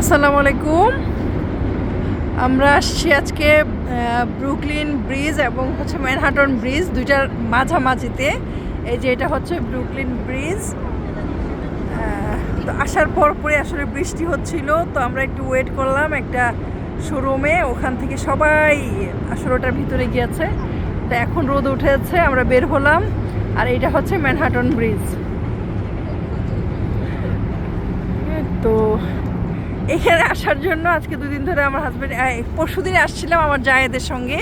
আসসালামু আলাইকুম। আমরা আসছি আজকে ব্রুকলিন ব্রিজ এবং হচ্ছে ম্যানহাটন ব্রিজ দুইটার মাঝামাঝিতে। এই যে এটা হচ্ছে ব্রুকলিন ব্রিজ তো আসার পর পরে আসলে বৃষ্টি হচ্ছিল, তো আমরা একটু ওয়েট করলাম একটা শোরুমে ওখান থেকে সবাই আসলে ওটার ভিতরে গিয়েছে। তো এখন রোদ উঠেছে, আমরা বের হলাম। আর এটা হচ্ছে ম্যানহাটন ব্রিজ তো এখানে আসার জন্য আজকে দুদিন ধরে আমার হাজব্যান্ড পরশু দিনে আসছিলাম আমার জায়েদের সঙ্গে।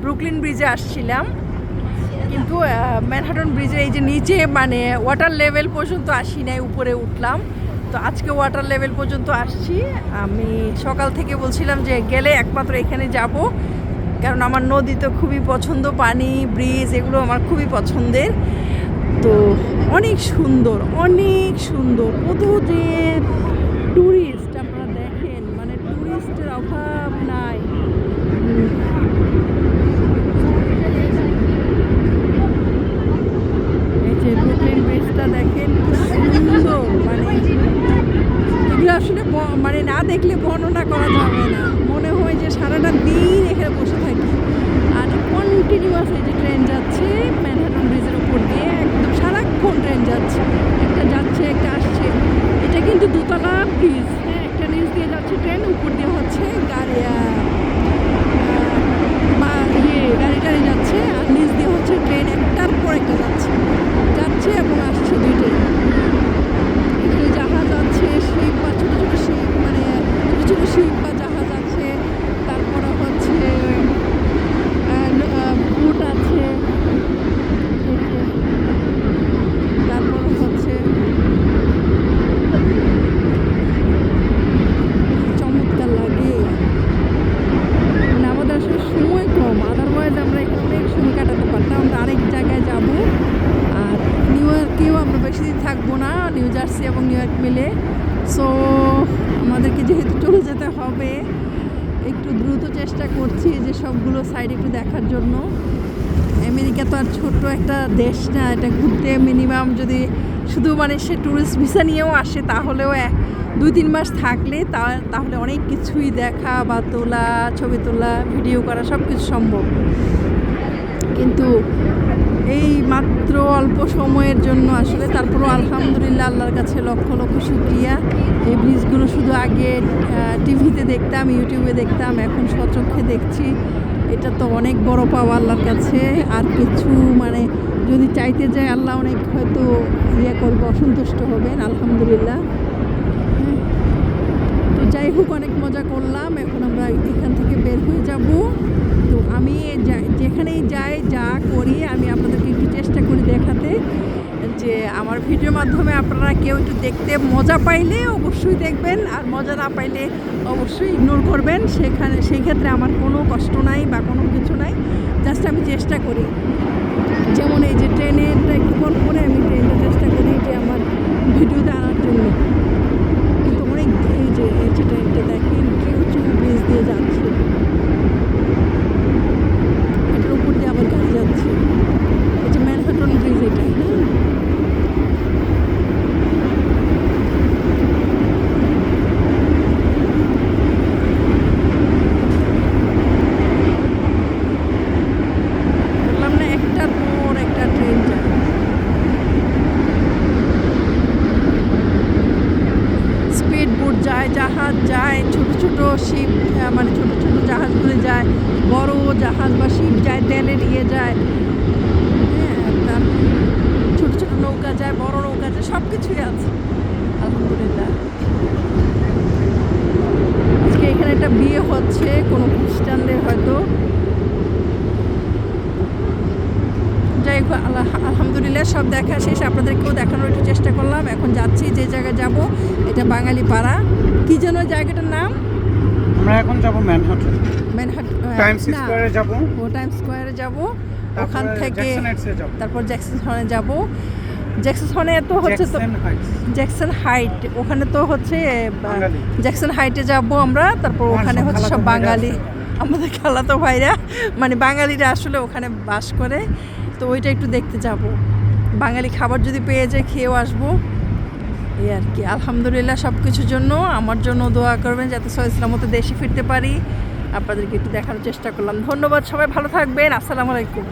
ব্রুকলিন ব্রিজে আসছিলাম। কিন্তু ম্যানহাটন ব্রিজের এই যে নিচে মানে ওয়াটার লেভেল পর্যন্ত আসি নাই, উপরে উঠলাম। তো আজকে ওয়াটার লেভেল পর্যন্ত আসছি। আমি সকাল থেকে বলছিলাম যে গেলে একমাত্র এখানে যাব। কারণ আমার নদী তো খুবই পছন্দ, পানি ব্রিজ এগুলো আমার খুবই পছন্দের। তো অনেক সুন্দর অনেক সুন্দর। কত যে ট্যুরিস্ট আপনারা দেখেন মানে ট্যুরিস্টের অভাব নাই উম, এই যে ব্রুকলিন ব্রিজটা দেখেন কি সুন্দর মানে এগুলো আসলে ব- মানে না দেখলে বর্ণনা করা যাবে না। মনে হয় যে সারাটা দিন এখানে বসে থাকি। আর কন্টিনিউয়াস এই যে ট্রেন যাচ্ছে ম্যানহাটন ব্রিজের উপর দিয়ে একদম সারাক্ষণ ট্রেন যাচ্ছে। একটা যাচ্ছে, একটা আসছে। এটা কিন্তু দুতলা ব্রিজ হ্যাঁ একটা নিচ দিয়ে যাচ্ছে ট্রেন উপর দিয়ে হচ্ছে গাড়ি আহ, আহ, বা ইয়ে গাড়ি টাড়ি যাচ্ছে আর নিচ দিয়ে হচ্ছে ট্রেন একটার পর একটা যাচ্ছে যাচ্ছে এবং আসছে দুইটাই এখানে জাহাজ আছে শিপ বা ছোটো ছোটো শিপ মানে ছোটো ছোটো শিপ বা জাহাজ আছে তারপরে হচ্ছে বুট আছে এই যে, তারপরে হচ্ছে চমৎকার লাগে মানে আমাদের আসলে সময় কম আদারওয়াইজ আমরা এখানে অনেক সময় কাটাতে পারতাম আমরা আরেক জায়গায় যাব আর নিউ ইয়র্কেও আমরা বেশি দিন থাকব না নিউ জার্সি এবং নিউ ইয়র্ক মিলে সো আমাদেরকে যেহেতু চলে যেতে হবে, একটু দ্রুত চেষ্টা করছি যে সবগুলো সাইড একটু দেখার জন্য। আমেরিকা তো আর ছোট্ট একটা দেশ না, এটা ঘুরতে মিনিমাম যদি শুধু মানে সে ট্যুরিস্ট ভিসা নিয়েও আসে, তাহলেও দুই, তিন মাস থাকলে তাহলে অনেক কিছুই দেখা বা তোলা, ছবি তোলা ভিডিও করা সব কিছু সম্ভব। কিন্তু এই মাত্র অল্প সময়ের জন্য আসলে তারপরও আলহামদুলিল্লাহ আল্লাহর কাছে লক্ষ লক্ষ শুক্রিয়া। এই ব্রিজগুলো শুধু আগে টিভিতে দেখতাম, ইউটিউবে দেখতাম, এখন সচক্ষে দেখছি। এটা তো অনেক বড় পাওয়া আল্লাহর কাছে। আর কিছু মানে যদি চাইতে যায় আল্লাহ অনেক হয়তো ইয়ে করবে, অসন্তুষ্ট হবেন, আলহামদুলিল্লাহ। তো যাই হোক, অনেক মজা করলাম। এখন আমরা এখান থেকে বের হয়ে যাব। তো আমি যেখানেই যাই, যা করি, আমি আপনাদেরকে একটু চেষ্টা করি দেখাতে যে আমার ভিডিওর মাধ্যমে আপনারা কেউ একটু দেখতে মজা পাইলে অবশ্যই দেখবেন আর মজা না পাইলে অবশ্যই ইগনোর করবেন। সেখানে সেই ক্ষেত্রে আমার কোনো কষ্ট নাই বা কোনো কিছু নাই। জাস্ট আমি চেষ্টা করি। যেমন এই যে ট্রেনেরটা একটুক্ষণ করে আমি ট্রেনটা চেষ্টা করি যে আমার ভিডিওতে আনার জন্য। কিন্তু অনেক এই যে এই যে ট্রেনটা দেখেন কি উঁচু ব্রিজ দিয়ে যাচ্ছে এটার উপর দিয়ে আবার গাড়ি যাচ্ছে এই যে ম্যানহাটন ব্রিজ এটা হ্যাঁ বললাম না একটার পর একটা ট্রেন যায় স্পিড বোট যায়, জাহাজ যায়, ছোট ছোট শিপ মানে ছোট ছোট জাহাজগুলো যায়, বড় জাহাজ বা শিপ যায়, তেলে নিয়ে যায় হ্যাঁ ছোট ছোট নৌকা যায়, বড় নৌকা যায় সব কিছুই আছে, আলহামদুলিল্লাহ। আজকে এখানে একটা বিয়ে হচ্ছে, কোনো খ্রিস্টানদের হয়তো। যাই হোক, আল্লাহ, আলহামদুলিল্লাহ, সব দেখা শেষ, আপনাদেরকেও দেখানোর একটু চেষ্টা করলাম। এখন যাচ্ছি যে জায়গায় যাব, এটা বাঙালি পাড়া কি যেন জায়গাটার নাম? আমরা এখন যাব ম্যানহাটন ম্যানহাট টাইমস স্কয়ারে যাব। ও টাইম স্কোয়ারে যাব। ওখান থেকে জ্যাকসন হাইটসে যাব। তারপর জ্যাকসন হনে যাব। জ্যাকসন হনে তো হচ্ছে তো জ্যাকসন হাইট ওখানে তো হচ্ছে জ্যাকসন হাইটে যাব আমরা। তারপর ওখানে হচ্ছে সব বাঙালি। আমাদের খালাতো ভাইরা। মানে বাঙালিরা আসলে ওখানে বাস করে। তো ওইটা একটু দেখতে যাব। বাঙালি খাবার যদি পেয়ে যায় খেয়েও আসব। এই আর কি। আলহামদুলিল্লাহ সব কিছুর জন্য আমার জন্য দোয়া করবেন যাতে সহ ইসলামতে দেশে ফিরতে পারি। আপনাদেরকে একটু দেখানোর চেষ্টা করলাম। ধন্যবাদ, সবাই ভালো থাকবেন। আসসালামু আলাইকুম।